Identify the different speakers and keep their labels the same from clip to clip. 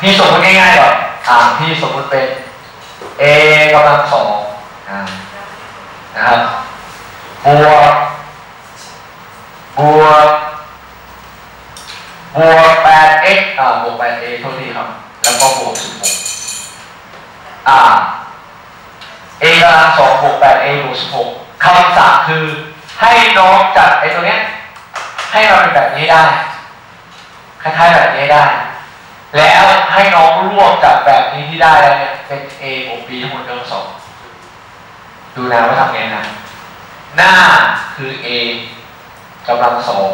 Speaker 1: พี่สมมติง่ายๆก่อนอ่าพี่สมมติเป็น a กำลังสองอ่านะครับบวกบวกบวก 8x อ่าบวก 8a โทษทีครับ แล้วก็บวก 16 อ่า a กำลังสองบวก 8a บวก 16คำสั่งคือให้น้องจัดไอ้ตัวเนี้ยให้มันเป็นแบบนี้ได้คล้ายๆแบบนี้ได้ แล้วให้น้องรวบจากแบบนี้ที่ได้แล้วเนี่ยเป็น a บวก b ทั้งหมดเดิมสองดูนะว่าทำไงนะ หน้าคือ a กำลังสอง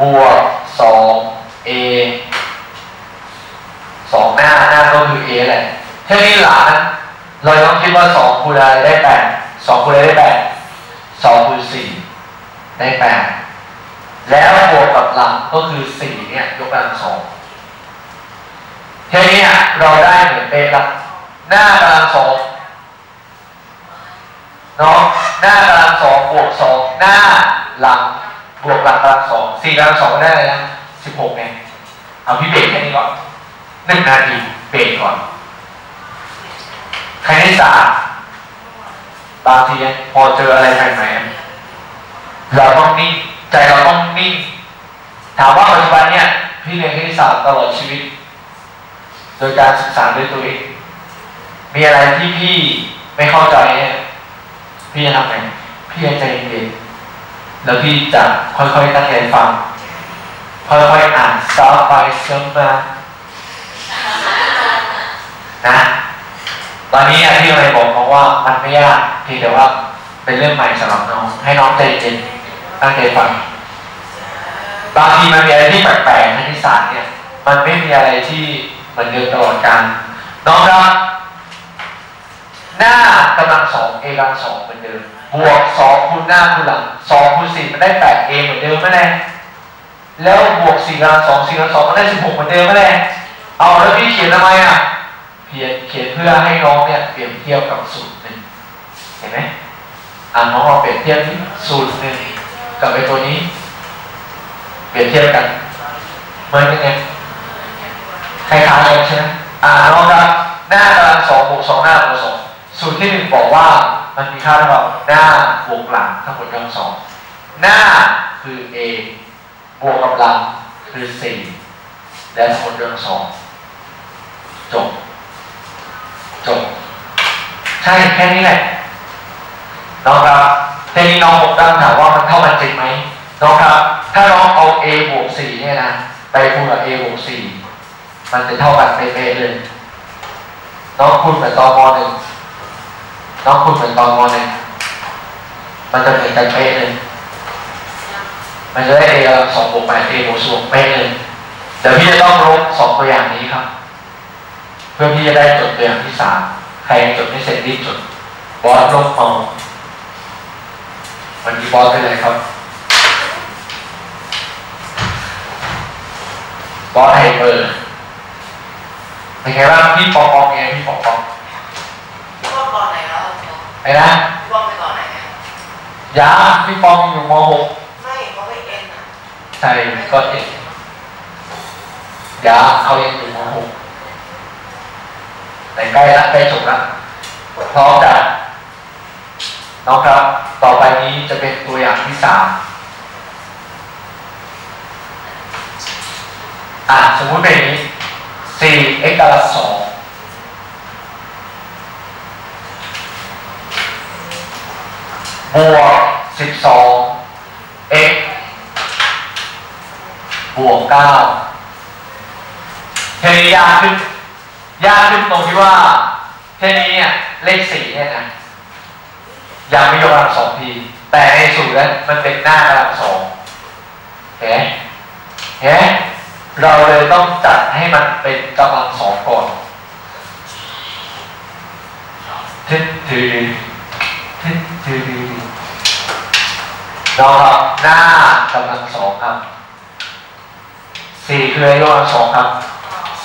Speaker 1: บวกสอง a สองหน้าหน้าก็คือ a แหละแค่นี้หลานเราต้องคิดว่าสองคูณอะไรได้แปดสองคูณอะไรได้แปดสองคูณสี่ได้แปดแล้วบวกกับหลังก็คือสี่เนี่ยยกกำลังสอง แค่นี้เราได้เหมือนเป๊ะละหน้ากำลังสองเนาะหน้ากำลังสองบวกสองหน้าหลังบวกหลังกำลังสองสี่กำลังสองได้เลยนะสิบหกไงเอาพี่เบรกแค่นี้ก่อนหนึ่งนาทีเบรกก่อนใครให้สาตร์บางทีพอเจออะไรใหม่ๆเราต้องนิ่งใจเราต้องนิ่งถามว่าปัจจุบันเนี่ยพี่เรียนคณิตศาสตร์ตลอดชีวิต โดยการศึกษาด้วยตัวเอง มีอะไรที่พี่ไม่เข้าใจพี่จะทำไงพี่จะใจเย็นแล้วพี่จะค่อยๆตั้งใจฟังค่อยๆอ่านซ้ำไปซ้ำมมานะตอนนี้อะพี่เลยบอกน้องว่ามันไม่ยากเพียงแต่ว่าเป็นเรื่องใหม่สำหรับน้อง ให้น้องใจเย็นตั้งใจฟังบางทีมันมีอะไรที่แปลกๆคณิตศาสตร์เนี่ย มันไม่มีอะไรที่ มือนเดิมตลอดการน้องครับหน้ากำลังสองเอกำลังสองเหมือนเดิมบวกสองคูณหน้าคูณหลังสองคูณสี่มันได้แปดเอเหมือนเดิมไหมแน่แล้วบวกสี่กำลังสองสี่กำลังสองมันได้สิบหกเหมือนเดิมไหมแน่เอาแล้วพี่เขียนทำไมอะเขียนเขียนเพื่อให้น้องเนี่ยเปรียบเทียบกับสูตรหนึ่งเห็นไหมอ่านน้องลองเปรียบเทียบที่สูตรหนึ่งกับไอ้ตัวนี้ เปรียบเทียบกันเหมือนกันไง คล้ายๆกันใช่ไหมอ่าน้องครับหน้ากำลังสองบวกสองหน้าบวกสองสูตรที่หนึ่งบอกว่ามันมีค่าเท่ากับหน้าบวกหลังทั้งหมดกำลังสองหน้าคือ a บวกกับหลังคือสี่และทั้งหมดกำลังสองจบจบใช่แค่นี้แหละน้องครับทีนี้น้องผมตั้งถามว่ามันเท่ากันจริงไหมน้องครับ ถ้าน้องเอา a บวกสี่เนี่ยนะไปคูณกับ a บวกสี่ มันจะเท่ากันเป๊ะเลยน้องคูณเหมือนตอนมหนึ่งน้องคูณเหมือนตอนมหนึ่งมันจะเหมือนกันเป๊ะเลยมันจะได้ a กำลังสองบวกแปด a บวกสองเป๊ะเลยเดี๋ยวพี่จะต้องลบสองตัวอย่างนี้ครับ เพื่อพี่จะได้จดตัวอย่างที่สามใครยังจดไม่เสร็จรีบจดบอสลบเอาวันนี้บอสเป็นไรครับบอสไฮเปอร์ เป็นไงบ้างพี่ปองปองไงพี่ปองปอง
Speaker 2: พี่ว่าก่อนไหนแล้ว
Speaker 1: ไอ้นะ
Speaker 2: พี่ว่าไปก่อนไหนอะ
Speaker 1: ยาพี่ปองอยู่ม .6
Speaker 2: ไม่เขาไม่เอ็นอะ
Speaker 1: ใช่ก็เอ็ดยาเขายังอยู่ม .6 แต่ใกล้ละใกล้จบละพร้อมจะน้องครับ ต่อไปนี้จะเป็นตัวอย่างที่สามอะสมมุติเป็นอย่างนี้4 x กำลังสองบวก12 x บวก9เทนี้ยากขึ้นยากขึ้นตรงที่ว่าเทนี้เนี่ยเลขสี่เนี่ยนะยังไม่ยกกำลังสองที แต่ในสูตรนั้นมันเป็นหน้ากำลังสองเห็นเห็น เราเลยต้องจัดให้มันเป็นกำลังสองก่อนทึดถือทึดถือเราครับหน้ากำลังสองครับสี่คืออะไรกำลังสองครับ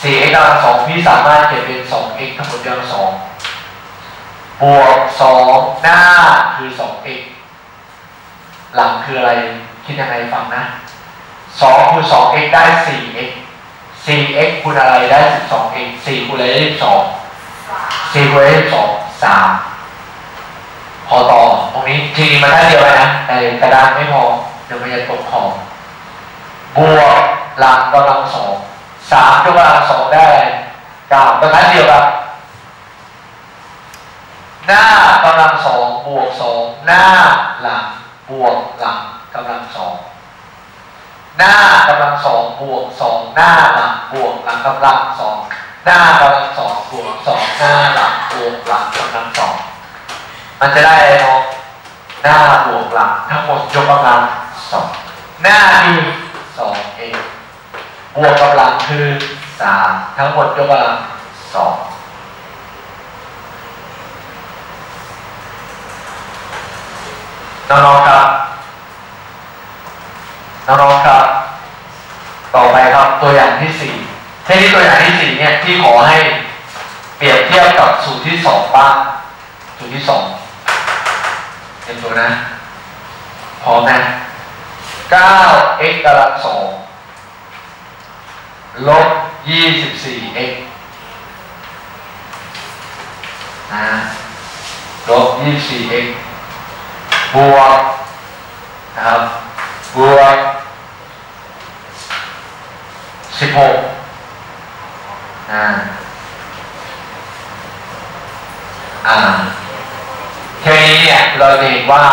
Speaker 1: สี่กำลังสองพี่สามารถเขียนเป็นสอง x ทั้งหมดกำลังสองบวกสองหน้าคือสอง x หลังคืออะไรคิดยังไงฟังนะสองคูณสอง x ได้สี่ 4x คูณอะไรได้ 12x 4คูณอะไรได้12
Speaker 2: สาม
Speaker 1: 4คูณอะไรได้12 3พอต่อตรงนี้จริงๆมันได้เดียวกันะแต่กระดานไม่พอ เดี๋ยวมันจะตกขอบบวกหลังกำลังสองสามยกกำลังสองได้อะไรเก้าตรงนั้นเดียวกับหน้ากำลังสองบวกสองหน้าหลังบวกหลังกำลังสอง หน้ากำลังสองบวกสองหน้าหลังบวกหลังกำลังสองหน้ากำลังสองบวกสองหน้าหลังบวกหลังกำลังสองมันจะได้อะไรเนาะหน้าบวกหลังทั้งหมดยกกำลังสองหน้าคือสองเองบวกกำลังคือสามทั้งหมดยกกำลังสองน้องๆครับ น้องๆครับ ต่อไปครับตัวอย่างที่สี่ทีนี้ตัวอย่างที่สี่เนี่ยที่ขอให้เปรียบเทียบกับสูตรที่สองบ้างสูตรที่สองเห็นตัวนะพร้อมนะ9 x กำลังสองลบ24 x นะลบ24 x บวกนะครับบวกสิบ หกอ่า อ่าทีนี้เนี่ยเราเห็นว่า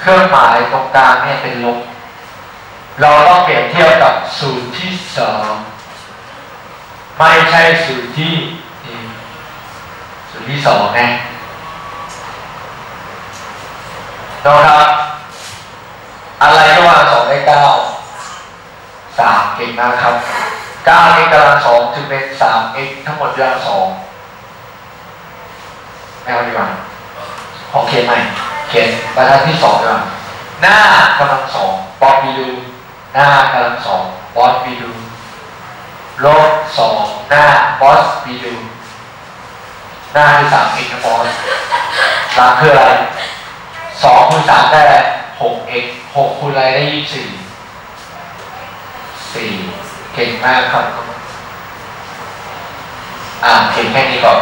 Speaker 1: เครื่องหมายตรงกลางเนี่ยเป็นลบ เราต้องเปรียบเทียบกับสูตรที่สองไม่ใช่สูตรที่สูตรที่สองนะนะครับอะไรระหว่างสองได้เก้าสามเก่งมากครับ เก้า x กำลังสองจึงเป็นสาม x ทั้งหมดกำลังสองไม่เอาดีกว่าขอเขียนใหมเขียนบรรทัดที่สองดีกว่าหน้ากำลังสองบอสบีดูหน้ากำลังสองบอสบีดูลบสองหน้าบอสบีดูหน้าคือสาม x นะบอสหลังคืออะไรสองคูณสามได้อะไรหก x หกคูณอะไรได้ยี่สิบสี่สี่ เก่งมากครับ อ่าเก่งแค่นี้ก่อน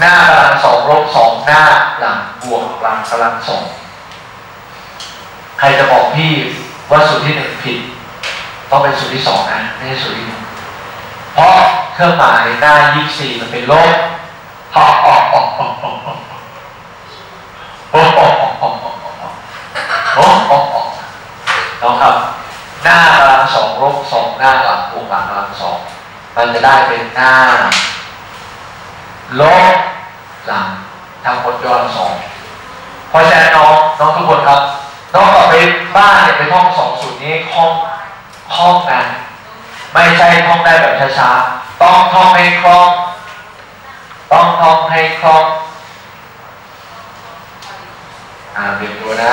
Speaker 1: หน้ากำลังสองลบสองหน้าหลังบวกหลังกำลังสองใครจะบอกพี่ว่าสูตรที่หนึ่งผิดต้องเป็นสูตรที่สองนะไม่ใช่สูตรที่หนึ่งเพราะเครื่องหมายหน้ายี่สี่มันเป็นลบฮอฮอฮอออออโหโอ้โหโอ้โหน้องครับ หน้ากำลังสองลบสอง หน้าหลังบวกหลังกำลังสองมันจะได้เป็นหน้าลบหลังทั้งหมดยอดสองเพราะฉะนั้นน้องน้องทุกคนครับ น้องกลับไปบ้านเนี่ยไปท่องสองสูตรนี้ห้องห้องนะไม่ใช่ท่องได้แบบช้าๆ ต้องท่องให้คล่อง ต้องท่องให้คล่อง อ่าเรียมตัวนะ